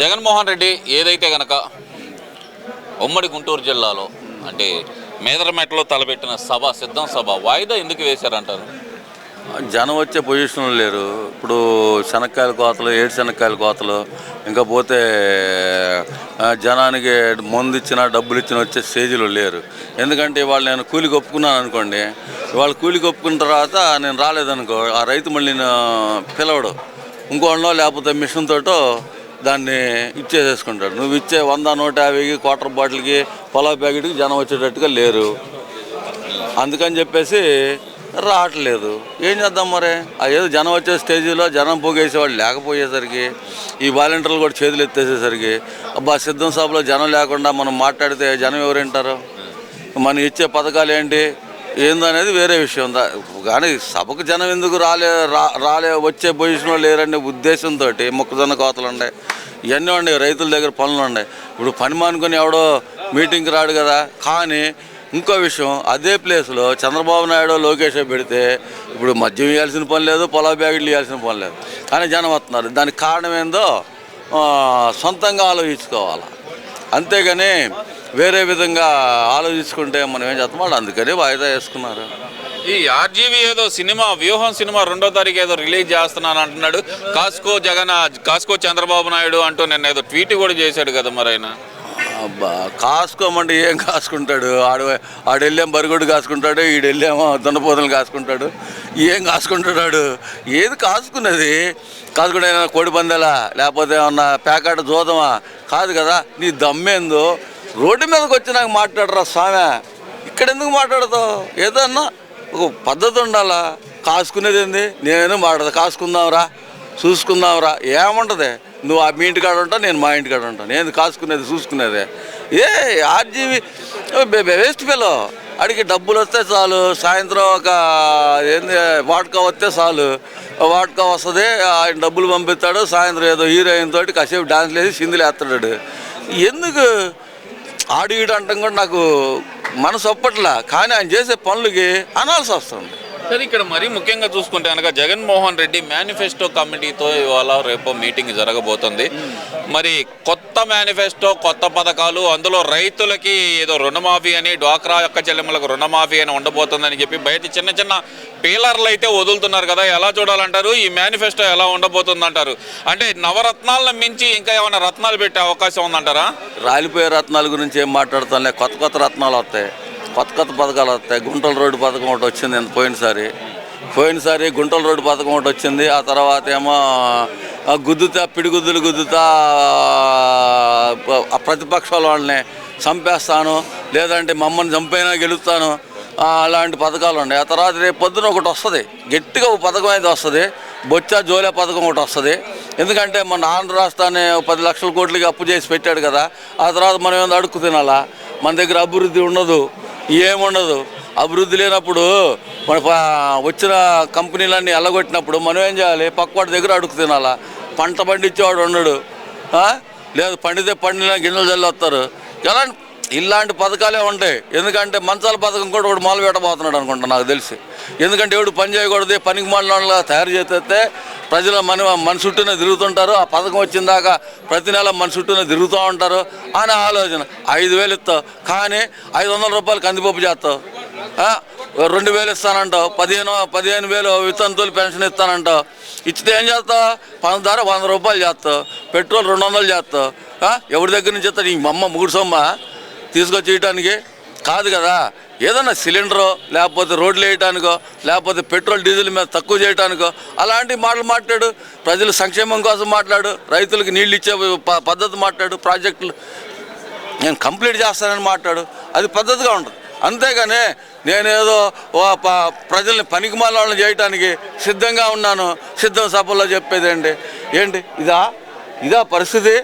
జగన్మోహన్ రెడ్డి ఏదైతే గనక ఉమ్మడి గుంటూరు జిల్లాలో అంటే మేదరమెట్లో తలపెట్టిన సభ సిద్ధం సభ వాయిదా ఎందుకు వేశారంటారు? జనం వచ్చే పొజిషన్లో లేరు. ఇప్పుడు శనక్కాయల కోతలు ఏడు శనక్కాయల కోతలు ఇంకా పోతే జనానికి మందు ఇచ్చినా డబ్బులు ఇచ్చినా వచ్చే స్టేజ్లో లేరు. ఎందుకంటే ఇవాళ నేను కూలికి ఒప్పుకున్నాను అనుకోండి. ఇవాళ కూలికి ఒప్పుకున్న తర్వాత నేను రాలేదనుకో ఆ రైతు మళ్ళీ పిలవడు. ఇంకోళ్ళో లేకపోతే మిషన్ తోటో దాన్ని ఇచ్చేసేసుకుంటాడు నువ్వు ఇచ్చే వంద నూట యాభైకి క్వార్టర్ బాటిల్కి పొలావ్ ప్యాకెట్కి జనం వచ్చేటట్టుగా లేరు. అందుకని చెప్పేసి రావట్లేదు. ఏం చేద్దాం మరి? ఆ ఏదో జనం వచ్చే స్టేజీలో జనం పోగేసేవాళ్ళు లేకపోయేసరికి ఈ వాలంటీర్లు కూడా చేతులు ఎత్తేసేసరికి అబ్బా సిద్ధం సభలో జనం లేకుండా మనం మాట్లాడితే జనం ఎవరు వింటారు? మనం ఇచ్చే పథకాలు ఏంటి? ఏందనేది వేరే విషయం. దా- కానీ సభకు జనం ఎందుకు రాలే రాలే వచ్చే పొజిషన్లో లేరనే ఉద్దేశంతో మొక్కజొన్న కోతలు ఉన్నాయి ఇవన్నీ ఉన్నాయి రైతుల దగ్గర పనులు ఉన్నాయి. ఇప్పుడు పని మానుకొని ఎవడో మీటింగ్కి రాడు కదా. కానీ ఇంకో విషయం అదే ప్లేస్లో చంద్రబాబు నాయుడు లోకేష్ పెడితే ఇప్పుడు మద్యం ఇవ్వాల్సిన పని లేదు పొలా బ్యాగులు ఇవ్వాల్సిన పని లేదు. కానీ జనం వస్తున్నారు. దానికి కారణం ఏందో సొంతంగా ఆలోచించుకోవాలి. అంతేగాని వేరే విధంగా ఆలోచించుకుంటే మనం ఏం చేస్తాం? వాళ్ళు అందుకని వాయిదా వేసుకున్నారు. ఈ ఆర్జీవీ ఏదో సినిమా వ్యూహం సినిమా రెండో తారీఖు ఏదో రిలీజ్ చేస్తున్నాను అంటున్నాడు. కాస్కో జగన్ కాస్కో చంద్రబాబు నాయుడు అంటూ నిన్న ఏదో ట్వీట్ కూడా చేశాడు కదా మరి ఆయన. అబ్బా కాసుకోమండి ఏం కాసుకుంటాడు? ఆడు ఆడెళ్ళేం బరుగుడు కాసుకుంటాడు ఈడెళ్ళేమో వెళ్ళేమో దున్నపోతలు కాసుకుంటాడు. ఏం కాసుకుంటాడు ఆడు? ఏది కాసుకున్నది? కాసుకుంటే కోడి పందెలా? లేకపోతే ఏమన్నా ప్యాకెట్ జోదమా? కాదు కదా నీ దమ్మేందో? రోడ్డు మీదకి వచ్చి నాకు మాట్లాడరా స్వామి? ఇక్కడ ఎందుకు మాట్లాడతావు ఏదన్నా ఒక పద్ధతి ఉండాలా? కాసుకునేది ఏంది? నేను మాట్లాడదు కాసుకుందాంరా చూసుకుందాంరా. ఏముంటది? నువ్వు ఆ మీ ఇంటికాడ ఉంటావు నేను మా ఇంటికాడ ఉంటాను నేను కాసుకునేది చూసుకునేది. ఏ ఆర్జీవి వేస్ట్ ఫెలో. అడిగి డబ్బులు వస్తే చాలు. సాయంత్రం ఒక ఏంది వాడుకా వస్తే చాలు. వాడుకా వస్తుంది ఆయన డబ్బులు పంపిస్తాడు. సాయంత్రం ఏదో హీరోయిన్ తోటి కాసేపు డాన్స్ వేసి సింధులు వేస్తాడు ఎందుకు? ఆడు ఈడు అంటాం కూడా నాకు మనసు ఒప్పట్లా. కానీ ఆయన చేసే పనులకి అనాల్సి వస్తుంది. సరే ఇక్కడ మరీ ముఖ్యంగా చూసుకుంటే కనుక జగన్మోహన్ రెడ్డి మేనిఫెస్టో కమిటీతో ఇవాళ రేపు మీటింగ్ జరగబోతుంది. మరి కొత్త మేనిఫెస్టో కొత్త పథకాలు అందులో రైతులకి ఏదో రుణమాఫీ అని డ్వాక్రా యొక్క చెల్లెమ్మలకు రుణమాఫీ అని ఉండబోతుందని చెప్పి బయట చిన్న చిన్న పీలర్లు అయితే వదులుతున్నారు కదా ఎలా చూడాలంటారు? ఈ మేనిఫెస్టో ఎలా ఉండబోతుంది అంటారు అంటే నవరత్నాలను మించి ఇంకా ఏమైనా రత్నాలు పెట్టే అవకాశం ఉందంటారా? రాలిపోయే రత్నాల గురించి ఏం మాట్లాడుతాంలే? కొత్త కొత్త రత్నాలు వస్తాయి. కొత్త కొత్త పథకాలు వస్తాయి. గుంటల రోడ్డు పథకం ఒకటి వచ్చింది ఇంత పోయినసారి. పోయినసారి గుంటల రోడ్డు పథకం ఒకటి వచ్చింది. ఆ తర్వాత ఏమో గుద్దుతా పిడిగుద్దులు గుద్దుతా ప్రతిపక్షాల వాళ్ళని చంపేస్తాను. లేదంటే మమ్మల్ని చంపైనా గెలుస్తాను. అలాంటి పథకాలు ఉన్నాయి. ఆ తర్వాత రేపు పొద్దున ఒకటి వస్తుంది. గట్టిగా ఒక పథకం అయితే వస్తుంది. బొచ్చా జోలే పథకం ఒకటి వస్తుంది. ఎందుకంటే మన ఆంధ్ర రాష్ట్రాన్ని పది లక్షల కోట్లకి అప్పు చేసి పెట్టాడు కదా. ఆ తర్వాత మనం ఏమైనా అడుక్కు తినాలా? మన దగ్గర అభివృద్ధి ఉండదు. ఏముండదు. అభివృద్ధి లేనప్పుడు మన వచ్చిన కంపెనీలన్నీ ఎల్లగొట్టినప్పుడు మనం ఏం చేయాలి? పక్కవాడి దగ్గర అడుగు తినాలా? పంట పండించేవాడు ఉండడు. లేదు పండితే పండిన గింజలు చల్లొస్తారు. ఎలాంటి ఇలాంటి పథకాలే ఉంటాయి ఎందుకంటే మంచాల పథకం కూడా ఒకటి మొదలు పెట్టబోతున్నాడు అనుకుంటా నాకు తెలిసి. ఎందుకంటే ఎవడు పని చేయకూడదు పనికి మాట్లాడలా తయారు చేస్తే ప్రజలు మన మన చుట్టూనే తిరుగుతుంటారు. ఆ పథకం వచ్చిన దాకా ప్రతి నెల మన చుట్టూనే తిరుగుతూ ఉంటారు అనే ఆలోచన. ఐదు వేలు ఇస్తావు కానీ ఐదు వందల రూపాయలు కందిపప్పు చేస్తావు. రెండు వేలు ఇస్తానంటావు పదిహేను పదిహేను వేలు వితంతులు పెన్షన్ ఇస్తానంటావు. ఇచ్చితే ఏం చేస్తావు? పంచదార వంద రూపాయలు చేస్తావు. పెట్రోల్ రెండు వందలు చేస్తావు. ఎవరి దగ్గర నుంచి ఇస్తాడు ఈ అమ్మ ముగుడు సొమ్మ. తీసుకొచ్చి కాదు కదా. ఏదన్నా సిలిండరో లేకపోతే రోడ్లు వేయటానికో లేకపోతే పెట్రోల్ డీజిల్ మీద తక్కువ చేయటానికో అలాంటి మాటలు మాట్లాడు. ప్రజల సంక్షేమం కోసం మాట్లాడు. రైతులకు నీళ్ళు ఇచ్చే ప- పద్ధతి మాట్లాడు. ప్రాజెక్టులు నేను కంప్లీట్ చేస్తానని మాట్లాడు. అది పద్ధతిగా ఉంటుంది. అంతేగాని నేనేదో ప్రజల్ని పనికి వాళ్ళని చేయటానికి సిద్ధంగా ఉన్నాను. సిద్ధం సభల్లో చెప్పేది ఏంటి? ఏంటి? ఇదా? ఇదా పరిస్థితి?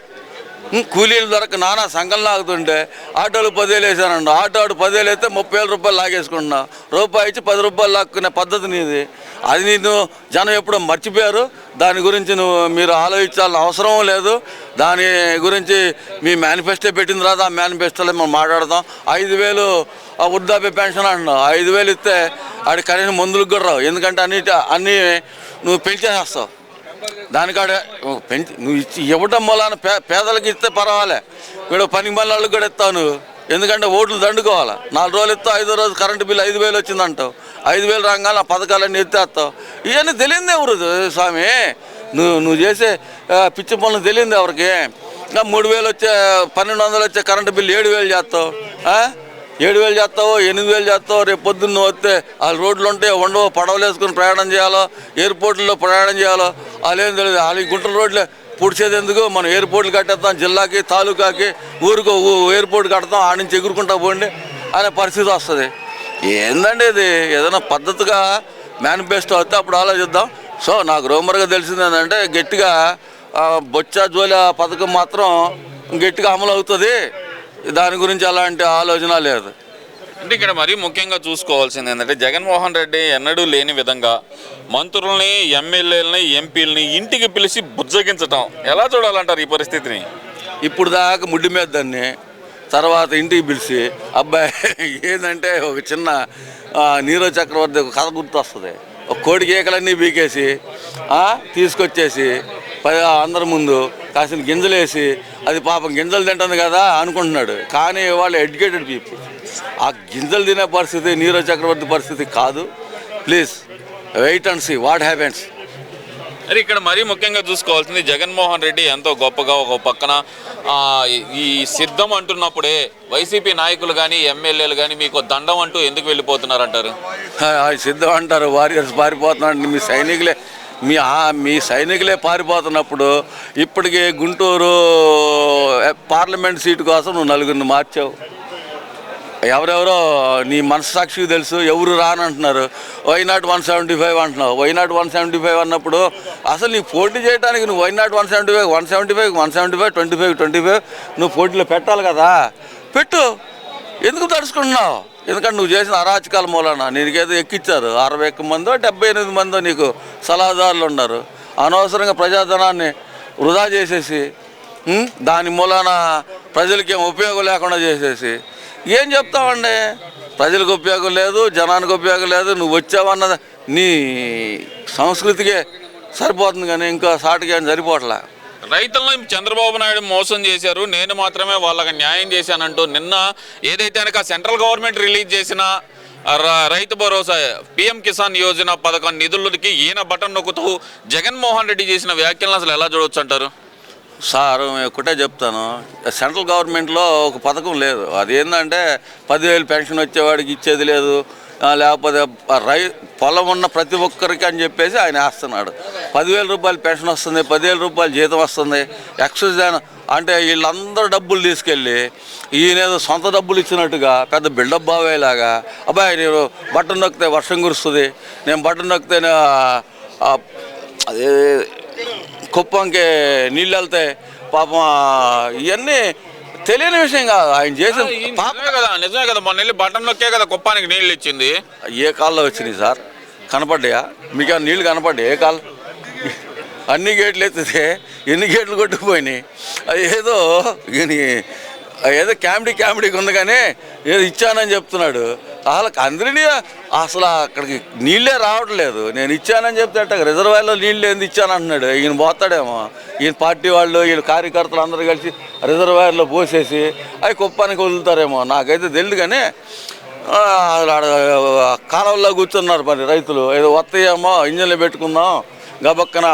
కూలీలు దొరక నానా సంఘం లాగుతుంటే ఆటోలు పదేలు వేసానండి ఆటో ఆడు పదేలు అయితే ముప్పై వేల రూపాయలు లాగేసుకుంటున్నా. రూపాయి ఇచ్చి పది రూపాయలు లాక్కునే పద్ధతి నీది. అది నేను జనం ఎప్పుడో మర్చిపోయారు? దాని గురించి నువ్వు మీరు ఆలోచించాల్సిన అవసరం లేదు. దాని గురించి మీ మేనిఫెస్టో పెట్టిన తర్వాత ఆ మేనిఫెస్టోలో మనం మాట్లాడదాం ఐదు వేలు ఆ వృద్ధాప్య పెన్షన్ అంటున్నావు ఐదు వేలు ఇస్తే ఆడి కనీసం మందులకు కూడా రావు. ఎందుకంటే అన్నిటి అన్నీ నువ్వు పెంచేసేస్తావు. దానికాడ పెంచి నువ్వు ఇచ్చి ఇవ్వటం వలన పే పేదలకు ఇస్తే పర్వాలే. వీడు పని వాళ్ళకి కూడా ఇస్తావు నువ్వు ఎందుకంటే ఓట్లు దండుకోవాలి. నాలుగు రోజులు ఇస్తావు ఐదో రోజు కరెంటు బిల్లు ఐదు వేలు వచ్చిందంటావు. ఐదు వేలు రాగానే ఆ పథకాలన్నీ ఎత్తేస్తావు. ఇవన్నీ తెలియదు ఎవరు? స్వామి నువ్వు నువ్వు చేసే పిచ్చి పనులు తెలియదు ఎవరికి? ఇంకా మూడు వేలు వచ్చే పన్నెండు వందలు వచ్చే కరెంటు బిల్లు ఏడు వేలు చేస్తావు. ఏడు వేలు చేస్తావు ఎనిమిది వేలు చేస్తావు రేపు పొద్దున్న వస్తే వాళ్ళు రోడ్లు ఉంటే ఉండవు పడవలు వేసుకుని ప్రయాణం చేయాలో ఎయిర్పోర్ట్లో ప్రయాణం చేయాలో వాళ్ళేం ఏం తెలియదు. వాళ్ళ గుంటల రోడ్లే పుడిచేది ఎందుకు? మనం ఎయిర్పోర్ట్లు కట్టేస్తాం జిల్లాకి తాలూకాకి ఊరికి ఎయిర్పోర్ట్ కడతాం ఆడ నుంచి ఎగురుకుంటా పోండి అనే పరిస్థితి వస్తుంది. ఏందండి ఇది? ఏదైనా పద్ధతిగా మేనిఫెస్టో వస్తే అప్పుడు ఆలోచిద్దాం. సో నాకు రోమర్గా తెలిసింది ఏంటంటే గట్టిగా బొచ్చా బొచ్చ జోల పథకం మాత్రం గట్టిగా అమలు అవుతుంది. దాని గురించి అలాంటి ఆలోచన లేదు. అంటే ఇక్కడ మరీ ముఖ్యంగా చూసుకోవాల్సింది ఏంటంటే జగన్మోహన్ రెడ్డి ఎన్నడూ లేని విధంగా మంత్రుల్ని ఎమ్మెల్యేలని ఎంపీలని ఇంటికి పిలిచి బుజ్జగించటం. ఎలా చూడాలంటారు ఈ పరిస్థితిని? ఇప్పుడు దాకా ముడ్డి మీద దాన్ని తర్వాత ఇంటికి పిలిచి అబ్బాయి ఏంటంటే ఒక చిన్న ఆ, నీరజ్ చక్రవర్తి కథ గుర్తొస్తుంది. ఒక కోడి కేకలన్నీ బీకేసి తీసుకొచ్చేసి అందరి ముందు కాసిన గింజలేసి అది పాపం గింజలు తింటుంది కదా అనుకుంటున్నాడు. కానీ వాళ్ళు ఎడ్యుకేటెడ్ పీపుల్. ఆ గింజలు తినే పరిస్థితి నీరజ్ చక్రవర్తి పరిస్థితి కాదు. Please wait and see what happens. మరి ఇక్కడ మరీ ముఖ్యంగా చూసుకోవాల్సింది జగన్మోహన్ రెడ్డి ఎంతో గొప్పగా ఒక పక్కన ఈ సిద్ధం అంటున్నప్పుడే వైసీపీ నాయకులు కానీ ఎమ్మెల్యేలు కానీ మీకు దండం అంటూ ఎందుకు వెళ్ళిపోతున్నారంటారు? ఆ, సిద్ధం అంటారు వారియర్స్ పారిపోతున్నారు మీ సైనికులే మీ మీ సైనికులే పారిపోతున్నప్పుడు ఇప్పటికే గుంటూరు పార్లమెంట్ సీటు కోసం నువ్వు నలుగురిని మార్చావు. ఎవరెవరో నీ మనస్సాక్షికి తెలుసు ఎవరు రానంటున్నారు. Why not one seventy five అంటున్నావు. Why not one seventy five అన్నప్పుడు అసలు నీ పోటీ చేయడానికి నువ్వు why not one seventy five one seventy five one seventy five twenty five twenty five నువ్వు పోటీలో పెట్టాలి కదా. పెట్టు. ఎందుకు తడుచుకుంటున్నావు? ఎందుకంటే నువ్వు చేసిన అరాచకాల మూలన నీకేదో ఎక్కిచ్చారు. అరవై ఒక్క మందో డెబ్బై ఎనిమిది మందో నీకు సలహాదారులు ఉన్నారు. అనవసరంగా ప్రజాధనాన్ని వృధా చేసేసి దాని మూలాన ప్రజలకి ఏం ఉపయోగం లేకుండా చేసేసి ఏం చెప్తామండి ప్రజలకు ఉపయోగం లేదు జనానికి ఉపయోగం లేదు నువ్వు వచ్చావన్నది నీ సంస్కృతికే సరిపోతుంది కానీ ఇంకా సాటికి ఏం సరిపోవట్లే? రైతులను చంద్రబాబు నాయుడు మోసం చేశారు. నేను మాత్రమే వాళ్ళకి న్యాయం చేశానంటూ నిన్న ఏదైతే కనుక సెంట్రల్ గవర్నమెంట్ రిలీజ్ చేసిన రైతు భరోసా పిఎం కిసాన్ యోజన పథకం నిధులకి ఈయన బటన్ నొక్కుతూ జగన్మోహన్ రెడ్డి చేసిన వ్యాఖ్యలను అసలు ఎలా చూడవచ్చు అంటారు? సార్ నేను ఒకటే చెప్తాను. సెంట్రల్ గవర్నమెంట్లో ఒక పథకం లేదు. అది ఏంటంటే పదివేలు పెన్షన్ వచ్చేవాడికి ఇచ్చేది లేదు. లేకపోతే రై పొలం ఉన్న ప్రతి ఒక్కరికి అని చెప్పేసి ఆయన వేస్తున్నాడు. పదివేల రూపాయలు పెన్షన్ వస్తుంది పదివేల రూపాయలు జీతం వస్తుంది ఎక్సైజ్ అంటే వీళ్ళందరూ డబ్బులు తీసుకెళ్ళి ఈయనేదో సొంత డబ్బులు ఇచ్చినట్టుగా పెద్ద బిల్డప్ బావేలాగా అబ్బాయి నేను బట్టన్ నొక్కితే వర్షం కురుస్తుంది నేను బట్టన్ నొక్కితే అదే కుప్పంకి నీళ్ళు వెళ్తాయి పాపం ఇవన్నీ తెలియని విషయం కాదు. ఆయన చేసిన పాప నిజమే కదా నిజమే కదా. మొన్న వెళ్ళి బటన్ నొక్కే కదా కుప్పానికి నీళ్ళు ఇచ్చింది. ఏ కాల్లో వచ్చినాయి సార్? కనపడ్డాయా? మీకు ఆ నీళ్ళు కనపడ్డాయి? ఏ కాల్ అన్ని గేట్లు ఎత్తితే ఎన్ని గేట్లు కొట్టుకుపోయినాయి? అది ఏదో ఏదో కామెడీ కామెడీకి ఉంది కానీ ఏదో ఇచ్చానని చెప్తున్నాడు. వాళ్ళకి అందరినీ అసలు అక్కడికి నీళ్ళే రావట్లేదు నేను ఇచ్చానని చెప్తే అట్ట రిజర్వాయర్లో నీళ్ళు ఏంది ఇచ్చాను అంటున్నాడు. ఈయన పోతాడేమో. ఈయన పార్టీ వాళ్ళు ఈయన కార్యకర్తలు అందరూ కలిసి రిజర్వాయర్లో పోసేసి అవి కుప్పానికి వదులుతారేమో. నాకైతే తెలియదు కానీ కాలంలో ఆడ కూర్చున్నారు మరి రైతులు. ఏదో వస్తాయేమో ఇంజన్లు పెట్టుకుందాం గబక్కన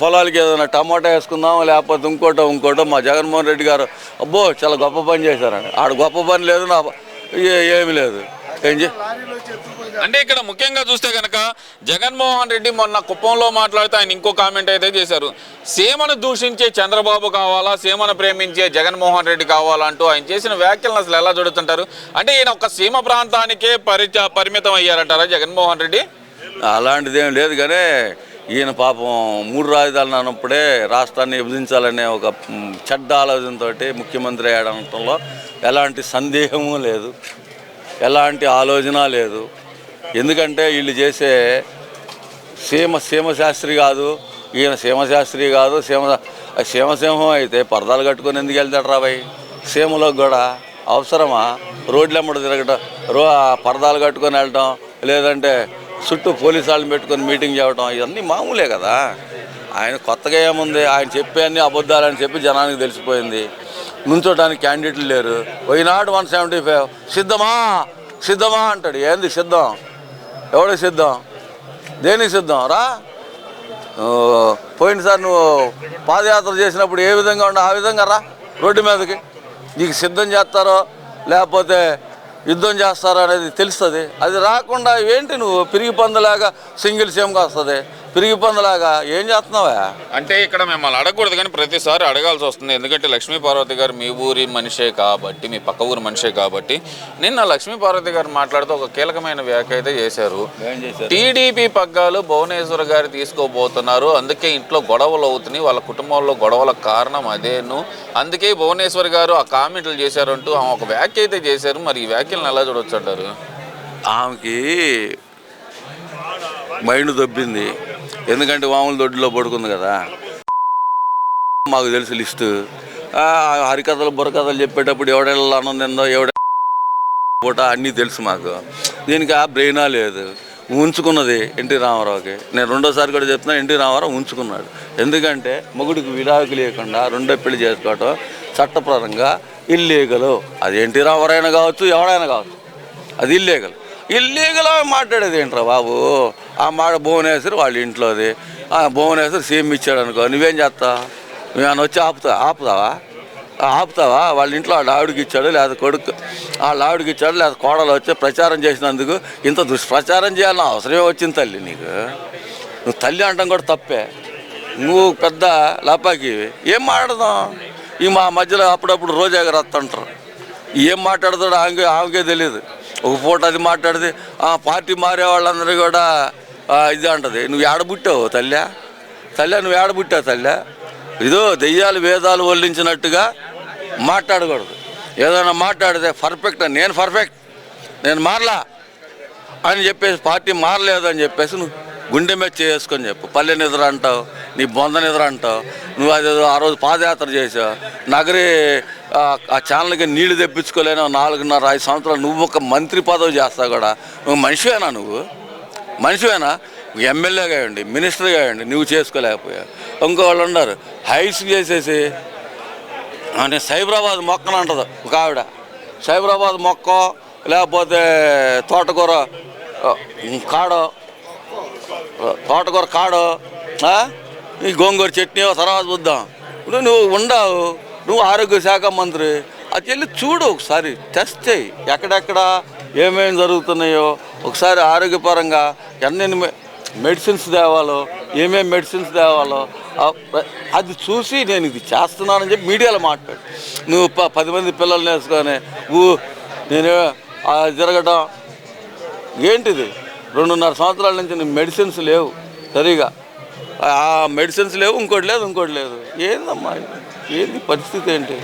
పొలాలకి ఏదైనా టమాటా వేసుకుందాం లేకపోతే ఇంకోటో ఇంకోటో మా జగన్మోహన్ రెడ్డి గారు అబ్బో చాలా గొప్ప పని చేశారండి ఆడ గొప్ప పని లేదు నా ఏమి ఏమీ లేదు. అంటే ఇక్కడ ముఖ్యంగా చూస్తే కనుక జగన్మోహన్ రెడ్డి మొన్న కుప్పంలో మాట్లాడితే ఆయన ఇంకో కామెంట్ అయితే చేశారు. సీమను దూషించే చంద్రబాబు కావాలా? సీమను ప్రేమించే జగన్మోహన్ రెడ్డి కావాలా? అంటూ ఆయన చేసిన వ్యాఖ్యలను అసలు ఎలా చూడుతుంటారు? అంటే ఈయన ఒక సీమ ప్రాంతానికే పరిచ పరిమితం అయ్యారంటారా జగన్మోహన్ రెడ్డి? అలాంటిది ఏం లేదు కానీ ఈయన పాపం మూడు రాజధానులు అన్నప్పుడే రాష్ట్రాన్ని విభజించాలనే ఒక చెడ్డ ఆలోచనతో ముఖ్యమంత్రి అయ్యాడనటంలో ఎలాంటి సందేహము లేదు. ఎలాంటి ఆలోచన లేదు. ఎందుకంటే వీళ్ళు చేసే సీమ సీమశాస్త్రి కాదు. ఈయన సీమశాస్త్రి కాదు సీమ సీమసింహం అయితే పరదాలు కట్టుకొని ఎందుకు వెళ్తాడు రాబాయ్ సీమలోకి కూడా అవసరమా? రోడ్లెమ్మడి తిరగటం రో పరదాలు కట్టుకొని వెళ్ళటం లేదంటే చుట్టూ పోలీసు వాళ్ళని పెట్టుకొని మీటింగ్ చేయటం ఇవన్నీ మామూలే కదా. ఆయన కొత్తగా ఏముంది? ఆయన చెప్పే అన్ని అబద్ధాలని చెప్పి జనానికి తెలిసిపోయింది. నుంచోటానికి క్యాండిడేట్లు లేరు. వైనాడు వన్ సెవెంటీ ఫైవ్ సిద్ధమా? సిద్ధమా? అంటాడు. ఏంది సిద్ధం? ఎవడికి సిద్ధం? దేనికి సిద్ధం? రా. పోయినసారి నువ్వు పాదయాత్ర చేసినప్పుడు ఏ విధంగా ఉండవు ఆ విధంగా రా రోడ్డు మీదకి. నీకు సిద్ధం చేస్తారో లేకపోతే యుద్ధం చేస్తారో అనేది తెలుస్తుంది. అది రాకుండా ఏంటి నువ్వు? పిరిగి పందులాగా సింగిల్ సేమ్గా వస్తుంది. పిరిగి పందులాగా ఏం చేస్తున్నావా? అంటే ఇక్కడ మిమ్మల్ని అడగకూడదు కానీ ప్రతిసారి అడగాల్సి వస్తుంది. ఎందుకంటే లక్ష్మీ పార్వతి గారు మీ ఊరి మనిషే కాబట్టి మీ పక్క ఊరి మనిషే కాబట్టి నిన్న లక్ష్మీ పార్వతి గారు మాట్లాడుతూ ఒక కీలకమైన వ్యాఖ్య అయితే చేశారు. టీడీపీ పగ్గాలు భువనేశ్వర్ గారు తీసుకోబోతున్నారు అందుకే ఇంట్లో గొడవలు అవుతున్నాయి. వాళ్ళ కుటుంబంలో గొడవల కారణం అదేను. అందుకే భువనేశ్వర్ గారు ఆ కామెంట్లు చేశారంటూ ఆమె ఒక వ్యాఖ్య అయితే చేశారు. మరి ఈ వ్యాఖ్యలను ఎలా చూడొచ్చు అంటారు? ఆమెకి మైండ్ దొబ్బింది. ఎందుకంటే వాముల దొడ్డులో పడుకుంది కదా. మాకు తెలుసు లిస్టు. హరికథలు బుర్రకథలు చెప్పేటప్పుడు ఎవడెళ్ళ అన్నం ఎవడ పూట అన్నీ తెలుసు మాకు. దీనికి ఆ బ్రెయినా లేదు. ఉంచుకున్నది ఎన్టీ రామారావుకి. నేను రెండోసారి కూడా చెప్తున్నా ఎన్టీ రామారావు ఉంచుకున్నాడు. ఎందుకంటే మొగుడికి విడాకు లేకుండా రెండో పెళ్ళి చేసుకోవటం చట్టపరంగా ఇల్లీగలు అది ఎన్టీ రామారావు అయినా కావచ్చు ఎవడైనా కావచ్చు. అది ఇల్లీగల్ ఇల్లీగల్ మాట్లాడేది ఏంట్రా బాబు? ఆ మాడ భువనేశ్వరి వాళ్ళ ఇంట్లోది ఆ భువనేశ్వరి సీఎం ఇచ్చాడు అనుకో నువ్వేం చేస్తావు నువ్వేమైనా వచ్చి ఆపుతా ఆపుతావా? ఆపుతావా? వాళ్ళ ఇంట్లో వాళ్ళ ఆవిడకి ఇచ్చాడు లేదా కొడుకు వాళ్ళ ఆవిడకి ఇచ్చాడు లేదా కోడలు వచ్చి ప్రచారం చేసినందుకు ఇంత దుష్ప్రచారం చేయాలని అవసరమే వచ్చింది తల్లి నీకు. నువ్వు తల్లి అంటాం కూడా తప్పే. నువ్వు పెద్ద లపాకి ఏం మాట్లాడదాం? ఈ మా మధ్యలో అప్పుడప్పుడు రోజా గారు వస్తుంటారు. ఏం మాట్లాడతాడో ఆమెకే ఆమెకే తెలియదు ఒక పూట అది మాట్లాడితే ఆ పార్టీ మారే వాళ్ళందరూ కూడా ఇది అంటది. నువ్వు ఏడబుట్టావు తల్లి? తల్లి నువ్వు ఏడబుట్టావు తల్లి? ఇదో దెయ్యాలు వేదాలు వల్లించినట్టుగా మాట్లాడకూడదు. ఏదైనా మాట్లాడితే పర్ఫెక్ట్ నేను పర్ఫెక్ట్ నేను మారలా అని చెప్పేసి పార్టీ మారలేదు అని చెప్పేసి నువ్వు గుండె మీద చేసుకొని చెప్పు. పల్లె నిద్ర అంటావు నీ బొంద నిద్ర అంటావు నువ్వు అది ఆ రోజు పాదయాత్ర చేసావు. నగరి ఆ, ఛానల్కి నీళ్ళు తెప్పించుకోలేను నాలుగున్నర ఐదు సంవత్సరాలు నువ్వు ఒక మంత్రి పదవి చేస్తావు కూడా. నువ్వు మనిషివేనా నువ్వు? మనిషివేనా? ఎమ్మెల్యే అయ్యండి మినిస్టర్ అయ్యండి నువ్వు చేసుకోలేకపోయావు. ఇంకో వాళ్ళు ఉన్నారు హైట్స్ చేసేసి. అంటే సైబరాబాద్ మొక్కను అంటదు ఒక ఆవిడ. సైబరాబాద్ మొక్క లేకపోతే తోటకూర కాడో తోటకూర కాడో ఈ గోంగూర చట్నీ తర్వాత చూద్దాం. ఇప్పుడు నువ్వు ఉండవు నువ్వు ఆరోగ్య శాఖ మంత్రి. అది వెళ్ళి చూడు ఒకసారి టెస్ట్ చేయి. ఎక్కడెక్కడ ఏమేమి జరుగుతున్నాయో. ఒకసారి ఆరోగ్యపరంగా ఎన్నెన్ని మె- మెడిసిన్స్ తేవాలో ఏమేమి మెడిసిన్స్ తేవాలో అది చూసి నేను ఇది చేస్తున్నానని చెప్పి మీడియాలో మాట్లాడు. నువ్వు ప పది మంది పిల్లల్ని వేసుకొని ఊ నేను ఆ తిరగటం ఏంటిది? రెండున్నర సంవత్సరాల నుంచి మెడిసిన్స్ లేవు సరిగా. ఆ మెడిసిన్స్ లేవు ఇంకోటి లేదు ఇంకోటి లేదు. ఏందమ్మా ఏంది పరిస్థితి ఏంటి?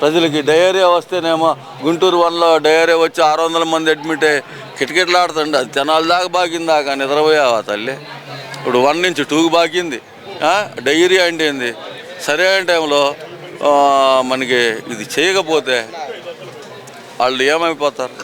ప్రజలకి డయేరియా వస్తేనేమో గుంటూరు వన్లో డయేరియా వచ్చి ఆరు వందల మంది అడ్మిట్ అయ్యి కిటకిటలాడుతుండే అది తెనాల దాకా బాగిందాక నిద్రపోయావా తల్లి? ఇప్పుడు వన్ నుంచి టూకి బాగింది. డయేరియా అంటే ఏంది? సరైన టైంలో మనకి ఇది చేయకపోతే వాళ్ళు ఏమైపోతారు?